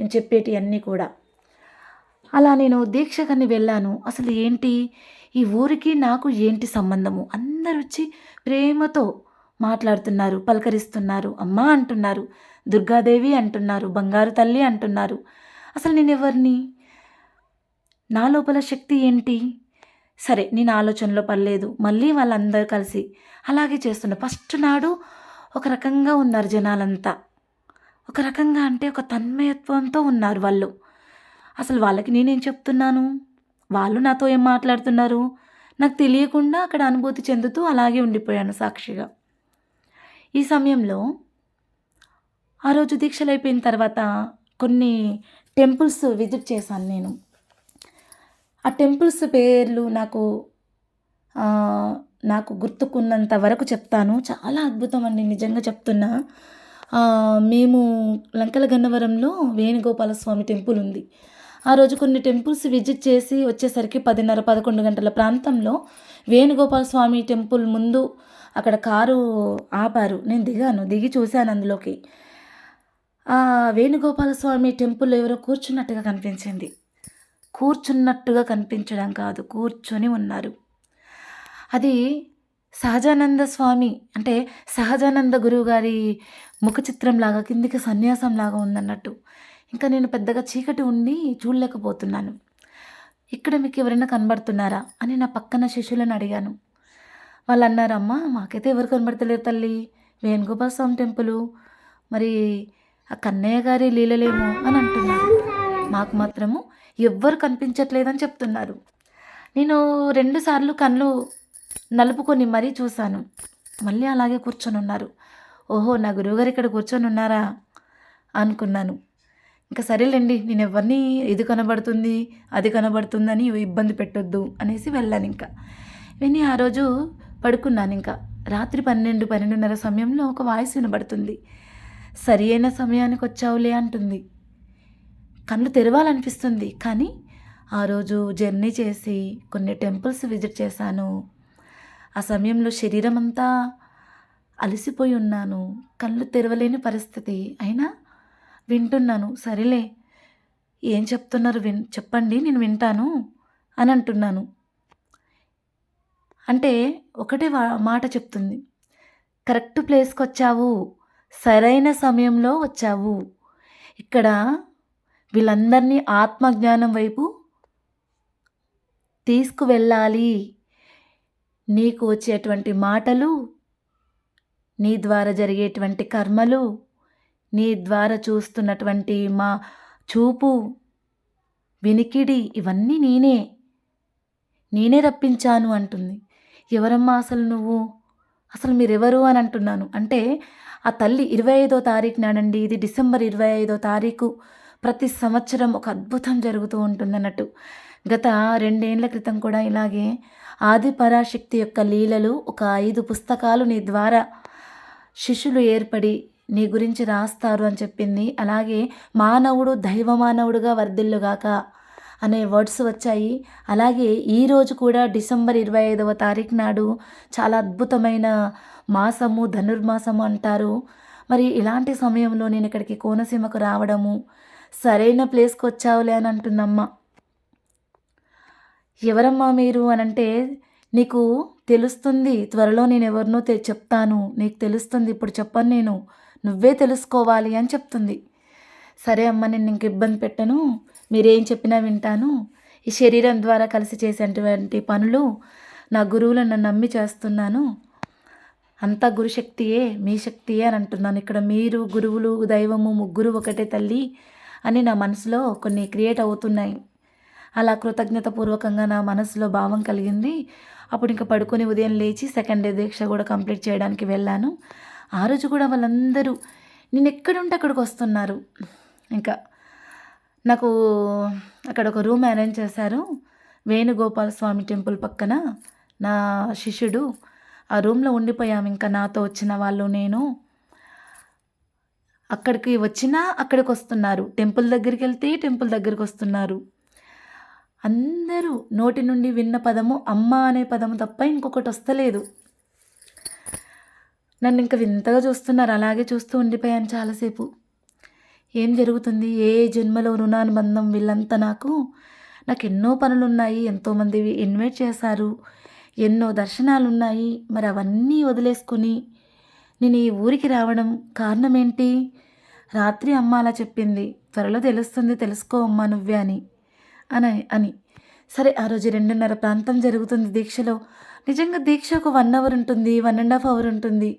నేను చెప్పేటి అన్నీ కూడా. అలా నేను దీక్షకని వెళ్ళాను. అసలు ఏంటి? ఈ ఊరికి నాకు ఏంటి సంబంధము? అందరు వచ్చి ప్రేమతో మాట్లాడుతున్నారు పలకరిస్తున్నారు. అమ్మ అంటున్నారు దుర్గాదేవి అంటున్నారు బంగారు తల్లి అంటున్నారు. అసలు నేను ఎవరిని? నా లోపల శక్తి ఏంటి? సరే నేను ఆలోచనలో పడలేదు. మళ్ళీ వాళ్ళందరూ కలిసి అలాగే చేస్తున్నా ఫస్ట్ నాడు ఒక రకంగా ఉన్నారు జనాలంతా. ఒక రకంగా అంటే ఒక తన్మయత్వంతో ఉన్నారు వాళ్ళు. అసలు వాళ్ళకి నేనేం చెప్తున్నాను? వాళ్ళు నాతో ఏం మాట్లాడుతున్నారు? నాకు తెలియకుండా అక్కడ అనుభూతి చెందుతూ అలాగే ఉండిపోయాను సాక్షిగా. ఈ సమయంలో ఆ రోజు దీక్షలు అయిపోయిన తర్వాత కొన్ని టెంపుల్స్ విజిట్ చేశాను నేను. ఆ టెంపుల్స్ పేర్లు నాకు నాకు గుర్తుకున్నంత వరకు చెప్తాను. చాలా అద్భుతం అండి నిజంగా చెప్తున్నా. మేము లంకల గన్నవరంలో వేణుగోపాల స్వామి టెంపుల్ ఉంది. ఆ రోజు కొన్ని టెంపుల్స్ విజిట్ చేసి వచ్చేసరికి పదిన్నర పదకొండు గంటల ప్రాంతంలో వేణుగోపాల స్వామి టెంపుల్ ముందు అక్కడ కారు ఆపారు. నేను దిగాను దిగి చూశాను అందులోకి. ఆ వేణుగోపాల స్వామి టెంపుల్ ఎవరో కూర్చున్నట్టుగా కనిపించింది. కూర్చున్నట్టుగా కనిపించడం కాదు కూర్చొని ఉన్నారు. అది సహజానంద స్వామి అంటే సహజానంద గురువు గారి ముఖ చిత్రం లాగా కిందికి సన్యాసం లాగా ఉందన్నట్టు. ఇంకా నేను పెద్దగా చీకటి ఉండి చూడలేకపోతున్నాను. ఇక్కడ మీకు ఎవరైనా కనబడుతున్నారా అని నా పక్కన శిష్యులను అడిగాను. వాళ్ళు అన్నారమ్మా మాకైతే ఎవరు కనబడతలేరు తల్లి. వేణుగోపాల స్వామి టెంపుల్. మరి ఆ కన్నయ్య గారి లీలలేమో అని అంటున్నారు. మాకు మాత్రము ఎవ్వరు కనిపించట్లేదని చెప్తున్నారు. నేను రెండుసార్లు కళ్ళు నలుపుకొని మరీ చూశాను. మళ్ళీ అలాగే కూర్చొని ఉన్నారు ఓహో నా గురువుగారు ఇక్కడ కూర్చొని ఉన్నారా అనుకున్నాను. ఇంకా సరేలేండి నేను ఎవరిని ఇది కనబడుతుంది అది కనబడుతుందని ఇబ్బంది పెట్టొద్దు అనేసి వెళ్ళాను ఇంకా. విని ఆ రోజు పడుకున్నాను ఇంకా. రాత్రి పన్నెండు పన్నెండున్నర సమయంలో ఒక వాయిస్ వినబడుతుంది. సరి అయిన సమయానికి వచ్చావులే అంటుంది. కళ్ళు తెరవాలనిపిస్తుంది కానీ ఆ రోజు జర్నీ చేసి కొన్ని టెంపుల్స్ విజిట్ చేశాను. ఆ సమయంలో శరీరం అంతా అలసిపోయి ఉన్నాను. కళ్ళు తెరవలేని పరిస్థితి. అయినా వింటున్నాను. సరేలే. ఏం చెప్తున్నారు విన్? చెప్పండి నేను వింటాను అని అంటున్నాను. అంటే ఒకటే వా- మాట చెప్తుంది. కరెక్ట్ ప్లేస్కి వచ్చావు సరైన సమయంలో వచ్చావు. ఇక్కడ వీళ్ళందరినీ ఆత్మజ్ఞానం వైపు తీసుకువెళ్ళాలి. నీకు వచ్చేటువంటి మాటలు నీ ద్వారా జరిగేటువంటి కర్మలు నీ ద్వారా చూస్తున్నటువంటి మా చూపు వినికిడి ఇవన్నీ నేనే. నేనే రప్పించాను అంటుంది. ఎవరమ్మా అసలు నువ్వు? అసలు మీరెవరు అని అంటున్నాను. అంటే ఆ తల్లి ఇరవై ఐదో తారీఖు నాడండి ఇది డిసెంబర్ ఇరవై ఐదో తారీఖు ప్రతి సంవత్సరం ఒక అద్భుతం జరుగుతూ ఉంటుంది అన్నట్టు గత రెండేండ్ల క్రితం కూడా ఇలాగే ఆది పరాశక్తి యొక్క లీలలు ఒక ఐదు పుస్తకాలు నీ ద్వారా శిష్యులు ఏర్పడి నీ గురించి రాస్తారు అని చెప్పింది. అలాగే మానవుడు దైవ మానవుడుగా వర్ధిల్లుగాక అనే వర్డ్స్ వచ్చాయి. అలాగే ఈరోజు కూడా డిసెంబర్ ఇరవై ఐదవ తారీఖు నాడు చాలా అద్భుతమైన మాసము ధనుర్మాసము అంటారు. మరి ఇలాంటి సమయంలో నేను ఇక్కడికి కోనసీమకు రావడము సరైన ప్లేస్కి వచ్చావులే అని అంటుందమ్మ. ఎవరమ్మా మీరు అని అంటే నీకు తెలుస్తుంది త్వరలో నేను ఎవరినో తె చెప్తాను. నీకు తెలుస్తుంది ఇప్పుడు చెప్పను నేను. నువ్వే తెలుసుకోవాలి అని చెప్తుంది. సరే అమ్మ నేను ఇంక ఇబ్బంది పెట్టను. మీరేం చెప్పినా వింటాను. ఈ శరీరం ద్వారా కలిసి చేసేటువంటి పనులు నా గురువులను నన్ను నమ్మి చేస్తున్నాను. అంతా గురుశక్తియే మీ శక్తియే అని అంటున్నాను. ఇక్కడ మీరు గురువులు దైవము ముగ్గురు ఒకటే తల్లి అని నా మనసులో కొన్ని క్రియేట్ అవుతున్నాయి. అలా కృతజ్ఞతపూర్వకంగా నా మనసులో భావం కలిగింది. అప్పుడు ఇంకా పడుకొని ఉదయం లేచి సెకండ్ డే దీక్ష కూడా కంప్లీట్ చేయడానికి వెళ్ళాను. ఆ రోజు కూడా వాళ్ళందరూ నేను ఎక్కడుంటే అక్కడికి వస్తున్నారు. ఇంకా నాకు అక్కడ ఒక రూమ్ అరేంజ్ చేశారు. వేణుగోపాల స్వామి టెంపుల్ పక్కన నా శిష్యుడు. ఆ రూమ్లో ఉండిపోయాము ఇంకా నాతో వచ్చిన వాళ్ళు నేను. అక్కడికి వచ్చినా అక్కడికి వస్తున్నారు. టెంపుల్ దగ్గరికి వెళ్తే టెంపుల్ దగ్గరికి వస్తున్నారు. అందరూ నోటి నుండి విన్న పదము అమ్మ అనే పదము తప్ప ఇంకొకటి వస్తలేదు. నన్ను ఇంకా వింతగా చూస్తున్నారు అలాగే చూస్తూ ఉండిపోయాను చాలాసేపు. ఏం జరుగుతుంది? ఏ జన్మలో రుణానుబంధం వీళ్ళంతా నాకు? నాకు ఎన్నో పనులు ఉన్నాయి ఎంతోమంది ఇన్వైట్ చేశారు ఎన్నో దర్శనాలు ఉన్నాయి మరి అవన్నీ వదిలేసుకుని నేను ఈ ఊరికి రావడం కారణం ఏంటి రాత్రి అమ్మ అలా చెప్పింది. త్వరలో తెలుస్తుంది తెలుసుకో అమ్మా నువ్వే అని. అని అని. సరే ఆ రోజు రెండున్నర ప్రాంతం జరుగుతుంది దీక్షలో. నిజంగా దీక్ష ఒక వన్ అవర్ ఉంటుంది వన్ అండ్ హాఫ్ అవర్ ఉంటుంది.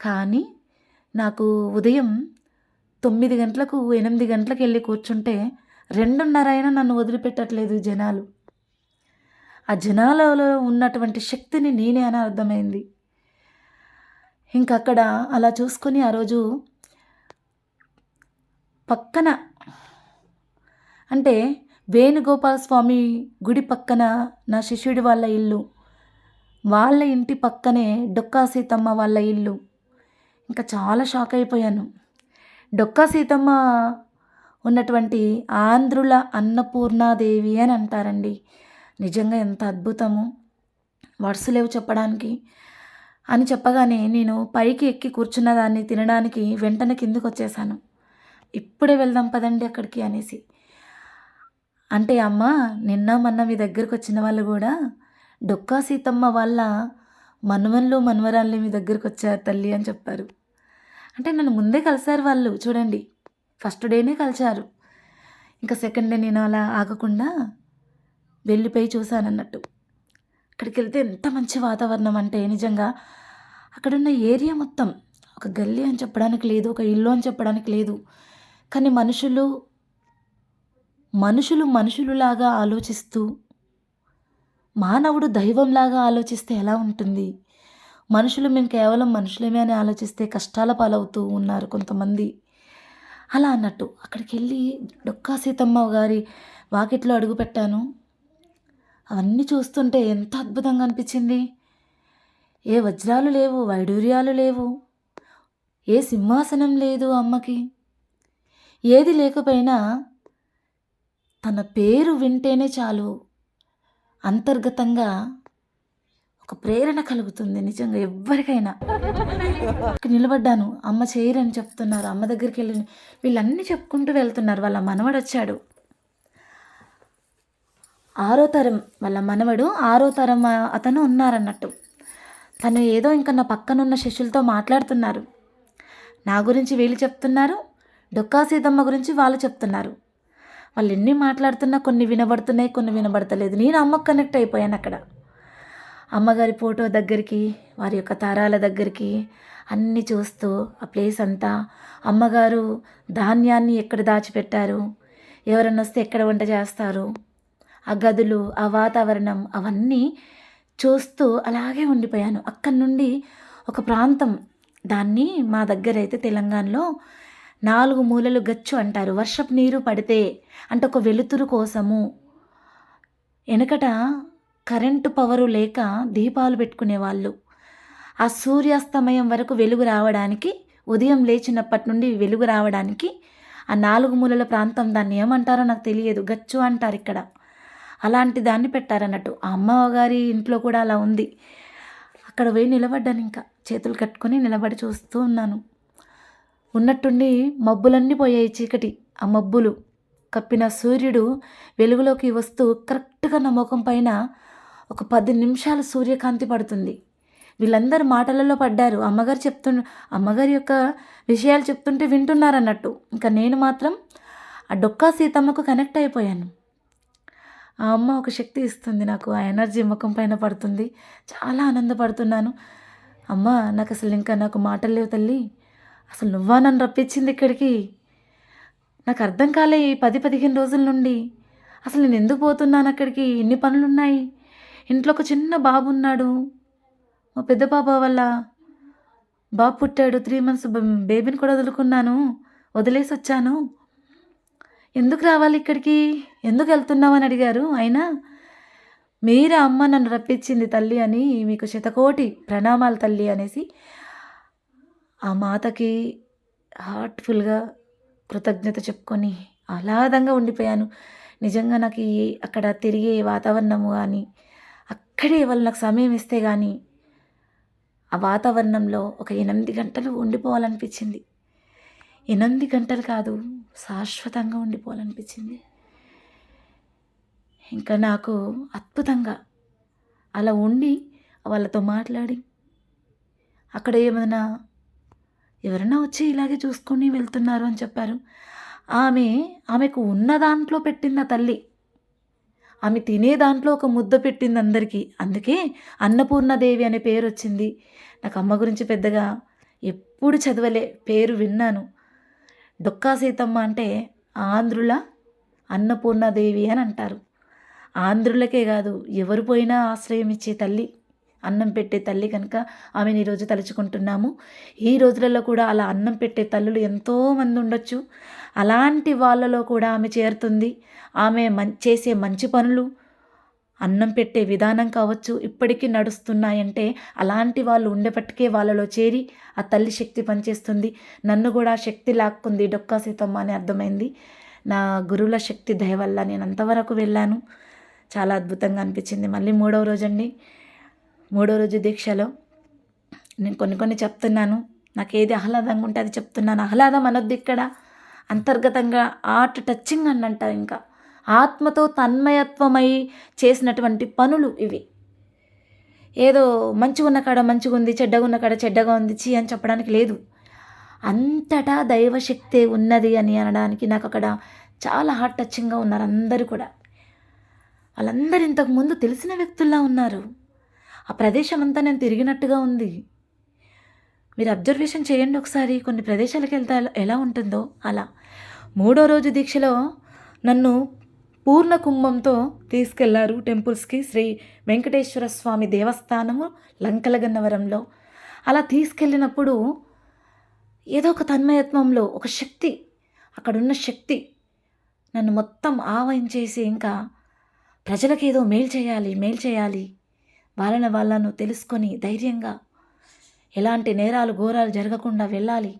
కానీ నాకు ఉదయం తొమ్మిది గంటలకు ఎనిమిది గంటలకు వెళ్ళి కూర్చుంటే రెండున్నర అయినా నన్ను వదిలిపెట్టట్లేదు జనాలు. ఆ జనాలలో ఉన్నటువంటి శక్తిని నేనే అని అర్థమైంది ఇంక అక్కడ అలా చూసుకొని ఆ రోజు పక్కన అంటే వేణుగోపాల స్వామి గుడి పక్కన నా శిష్యుడి వాళ్ళ ఇల్లు. వాళ్ళ ఇంటి పక్కనే డొక్కా సీతమ్మ వాళ్ళ ఇల్లు. ఇంకా చాలా షాక్ అయిపోయాను. డొక్కా సీతమ్మ ఉన్నటువంటి ఆంధ్రుల అన్నపూర్ణాదేవి అని అంటారండి. నిజంగా ఎంత అద్భుతము. వర్డ్స్ లేవు చెప్పడానికి. అని చెప్పగానే నేను పైకి ఎక్కి కూర్చున్న దాన్ని తినడానికి వెంటనే కిందకు వచ్చేసాను ఇప్పుడే వెళ్దాం పదండి అక్కడికి అనేసి. అంటే అమ్మ నిన్న మొన్న మీ దగ్గరకు వచ్చిన వాళ్ళు కూడా డొక్కా సీతమ్మ వాళ్ళ మనవన్లు మనవరాళ్ళు మీ దగ్గరకు వచ్చారు తల్లి అని చెప్పారు. అంటే నన్ను ముందే కలిశారు వాళ్ళు చూడండి. ఫస్ట్ డేనే కలిశారు. ఇంకా సెకండ్ డే నేను అలా ఆగకుండా వెళ్ళిపోయి చూశాను అన్నట్టు అక్కడికి వెళ్తే ఎంత మంచి వాతావరణం అంటే నిజంగా అక్కడున్న ఏరియా మొత్తం ఒక గల్లీ అని చెప్పడానికి లేదు ఒక ఇల్లు అని చెప్పడానికి లేదు. కానీ మనుషులు మనుషులు మనుషులులాగా ఆలోచిస్తూ మానవుడు దైవంలాగా ఆలోచిస్తే ఎలా ఉంటుంది? మనుషులు మేము కేవలం మనుషులమే అని ఆలోచిస్తే కష్టాల పాలవుతూ ఉన్నారు కొంతమంది. అలా అన్నట్టు అక్కడికి వెళ్ళి డొక్కా సీతమ్మ గారి వాకిట్లో అడుగు పెట్టాను. అవన్నీ చూస్తుంటే ఎంత అద్భుతంగా అనిపించింది. ఏ వజ్రాలు లేవు వైడూర్యాలు లేవు ఏ సింహాసనం లేదు అమ్మకి. ఏది లేకపోయినా తన పేరు వింటేనే చాలు. అంతర్గతంగా ఒక ప్రేరణ కలుగుతుంది నిజంగా ఎవరికైనా నిలబడ్డాను. అమ్మ చేయరని చెప్తున్నారు. అమ్మ దగ్గరికి వెళ్ళి వీళ్ళన్నీ చెప్పుకుంటూ వెళ్తున్నారు. వాళ్ళ మనవడు వచ్చాడు. ఆరో తరం వాళ్ళ మనవడు ఆరో తరం అతను ఉన్నారన్నట్టు. తను ఏదో ఇంకా నా పక్కనున్న శిష్యులతో మాట్లాడుతున్నారు. నా గురించి వీళ్ళు చెప్తున్నారు. డొక్కా సీతమ్మ గురించి వాళ్ళు చెప్తున్నారు. వాళ్ళు ఎన్ని మాట్లాడుతున్నా కొన్ని వినబడుతున్నాయి కొన్ని వినబడతలేదు. నేను అమ్మకు కనెక్ట్ అయిపోయాను అక్కడ. అమ్మగారి ఫోటో దగ్గరికి వారి యొక్క తారాల దగ్గరికి అన్నీ చూస్తూ ఆ ప్లేస్ అంతా అమ్మగారు ధాన్యాన్ని ఎక్కడ దాచిపెట్టారు ఎవరన్నా వస్తే ఎక్కడ వంట చేస్తారు ఆ గదులు ఆ వాతావరణం అవన్నీ చూస్తూ అలాగే ఉండిపోయాను. అక్కడి నుండి ఒక ప్రాంతం దాన్ని మా దగ్గర అయితే తెలంగాణలో నాలుగు మూలలు గచ్చు అంటారు. వర్షపు నీరు పడితే అంటే ఒక వెలుతురు కోసము. వెనకట కరెంటు పవరు లేక దీపాలు పెట్టుకునేవాళ్ళు. ఆ సూర్యాస్తమయం వరకు వెలుగు రావడానికి ఉదయం లేచినప్పటి నుండి వెలుగు రావడానికి ఆ నాలుగు మూలల ప్రాంతం దాన్ని ఏమంటారో నాకు తెలియదు. గచ్చు అంటారు ఇక్కడ. అలాంటి దాన్ని పెట్టారన్నట్టు. ఆ అమ్మగారి ఇంట్లో కూడా అలా ఉంది. అక్కడ పోయి నిలబడ్డాను ఇంకా. చేతులు కట్టుకొని నిలబడి చూస్తూ ఉన్నాను. ఉన్నట్టుండి మబ్బులన్నీ పోయాయి చీకటి. ఆ మబ్బులు కప్పిన సూర్యుడు వెలుగులోకి వస్తూ కరెక్ట్గా నా ముఖం పైన ఒక పది నిమిషాలు సూర్యకాంతి పడుతుంది. వీళ్ళందరూ మాటలలో పడ్డారు. అమ్మగారు చెప్తు అమ్మగారి యొక్క విషయాలు చెప్తుంటే వింటున్నారన్నట్టు. ఇంకా నేను మాత్రం ఆ డొక్కా సీతమ్మకు కనెక్ట్ అయిపోయాను. ఆ అమ్మ ఒక శక్తి ఇస్తుంది నాకు. ఆ ఎనర్జీ ముఖం పైన పడుతుంది. చాలా ఆనందపడుతున్నాను. అమ్మ నాకు అసలు ఇంకా నాకు మాటలు లేవు తల్లి. అసలు నువ్వా నన్ను రప్పించింది ఇక్కడికి? నాకు అర్థం కాలే ఈ పది పదిహేను రోజుల నుండి. అసలు నేను ఎందుకు పోతున్నాను అక్కడికి? ఎన్ని పనులు ఉన్నాయి ఇంట్లో ఒక చిన్న బాబు ఉన్నాడు. మా పెద్ద బాబా వల్ల బాబు పుట్టాడు. త్రీ మంత్స్ బేబీని కూడా వదులుకున్నాను. వదిలేసి వచ్చాను. ఎందుకు రావాలి ఇక్కడికి? ఎందుకు వెళ్తున్నావు అని అడిగారు. అయినా మీరే అమ్మ నన్ను రప్పించింది తల్లి అని మీకు శతకోటి ప్రణామాలు తల్లి అనేసి ఆ మాతకి హార్ట్ఫుల్గా కృతజ్ఞత చెప్పుకొని ఆహ్లాదంగా ఉండిపోయాను. నిజంగా నాకు ఈ అక్కడ తిరిగే వాతావరణము కానీ అక్కడే వాళ్ళు నాకు సమయం ఇస్తే కానీ ఆ వాతావరణంలో ఒక ఎనిమిది గంటలు ఉండిపోవాలనిపించింది. ఎనిమిది గంటలు కాదు శాశ్వతంగా ఉండిపోవాలనిపించింది. ఇంకా నాకు అద్భుతంగా అలా ఉండి వాళ్ళతో మాట్లాడి అక్కడ ఏమైనా ఎవరైనా వచ్చి ఇలాగే చూసుకొని వెళ్తున్నారు అని చెప్పారు. ఆమె ఆమెకు ఉన్న దాంట్లో పెట్టింది ఆ తల్లి. ఆమె తినే దాంట్లో ఒక ముద్ద పెట్టింది అందరికీ. అందుకే అన్నపూర్ణదేవి అనే పేరు వచ్చింది. నాకు అమ్మ గురించి పెద్దగా ఎప్పుడు చదవలే పేరు విన్నాను. డొక్కా సీతమ్మ అంటే ఆంధ్రుల అన్నపూర్ణదేవి అని అంటారు. ఆంధ్రులకే కాదు ఎవరు పోయినా ఆశ్రయం ఇచ్చే తల్లి. అన్నం పెట్టే తల్లి కనుక ఆమెను ఈరోజు తలుచుకుంటున్నాము. ఈ రోజులలో కూడా అలా అన్నం పెట్టే తల్లులు ఎంతోమంది ఉండొచ్చు. అలాంటి వాళ్ళలో కూడా ఆమె చేరుతుంది. ఆమె మం చేసే మంచి పనులు అన్నం పెట్టే విధానం కావచ్చు ఇప్పటికీ నడుస్తున్నాయంటే అలాంటి వాళ్ళు ఉండేపట్టుకే వాళ్ళలో చేరి ఆ తల్లి శక్తి పనిచేస్తుంది. నన్ను కూడా శక్తి లాక్కుంది డొక్కా సీతమ్మ అని అర్థమైంది. నా గురువుల శక్తి దయ వల్ల నేను అంతవరకు వెళ్ళాను. చాలా అద్భుతంగా అనిపించింది. మళ్ళీ మూడవ రోజు అండి మూడో రోజు దీక్షలో నేను కొన్ని కొన్ని చెప్తున్నాను. నాకు ఏది ఆహ్లాదంగా ఉంటే అది చెప్తున్నాను. ఆహ్లాదం అనొద్దు ఇక్కడ. అంతర్గతంగా ఆర్ట్ టచింగ్ అని అంటారు ఇంకా. ఆత్మతో తన్మయత్వమై చేసినటువంటి పనులు ఇవి. ఏదో మంచిగా ఉన్న కాడ మంచిగా ఉంది చెడ్డగా ఉన్న కాడ చెడ్డగా ఉంది చీ అని చెప్పడానికి లేదు. అంతటా దైవశక్తి ఉన్నది అని అనడానికి నాకు అక్కడ చాలా హార్ట్ టచింగ్గా ఉన్నారు అందరూ కూడా. వాళ్ళందరూ ఇంతకుముందు తెలిసిన వ్యక్తుల్లా ఉన్నారు. ఆ ప్రదేశం అంతా నేను తిరిగినట్టుగా ఉంది. మీరు అబ్జర్వేషన్ చేయండి ఒకసారి కొన్ని ప్రదేశాలకు వెళ్తే ఎలా ఉంటుందో అలా. మూడో రోజు దీక్షలో నన్ను పూర్ణ కుంభంతో తీసుకెళ్ళారు టెంపుల్స్కి శ్రీ వెంకటేశ్వర స్వామి దేవస్థానము లంకలగన్నవరంలో. అలా తీసుకెళ్ళినప్పుడు ఏదో ఒక తన్మయత్వంలో ఒక శక్తి అక్కడున్న శక్తి నన్ను మొత్తం ఆవహించేసి ఇంకా ప్రజలకేదో మేలు చేయాలి మేలు చేయాలి వాళ్ళను వాళ్ళను తెలుసుకొని ధైర్యంగా ఎలాంటి నేరాలు ఘోరాలు జరగకుండా వెళ్ళాలి.